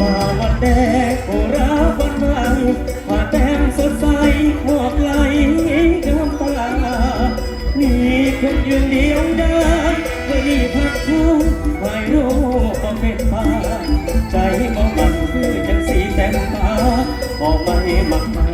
มาวันแดงโอราวันเมืองผ่าแต้มสดใสหมวกไหลดำตามีคนยืนเดียวเดินี่พักผู้ไม่รู้ก็เป็นป่าใจมองมันคือจังสีแต้มตาบอกไม่มักมา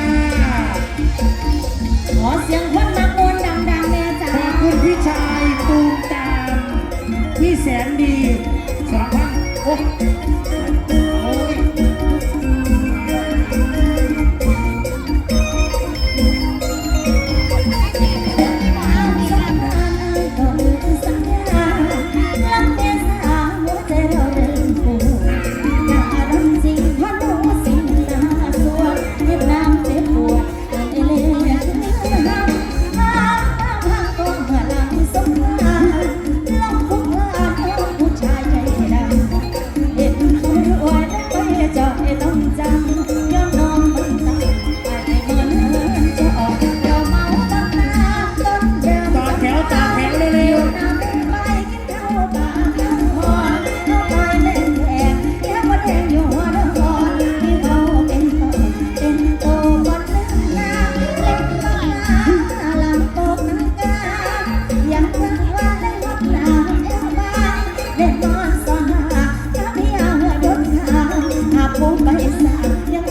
แสนดีสามพันโอ้ ยัง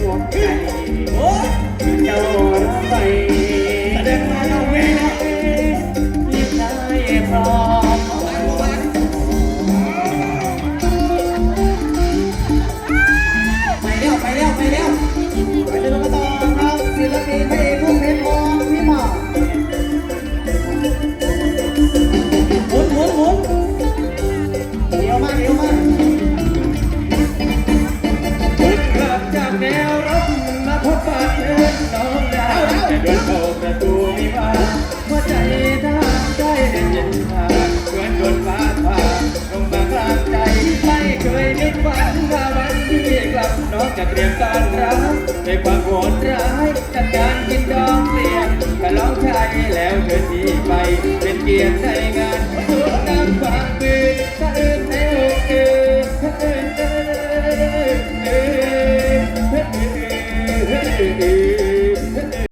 我 พบปะเพื่อนน้องดาวจะเดินเขาประตูวิวาหัวใจท่าไเย็นย็นชาเพื่อนโดนฟ้าผ่าลงมากลางใจไม่เคยคิดว่าวันที่กลับน้องจะเตรียมการร้วยความโหดร้ายจัดการกินดองเลี้ยงแต่ร้องชาแล้วเธอที่ไปเป็นเกียรติในงานน้ำฟ้า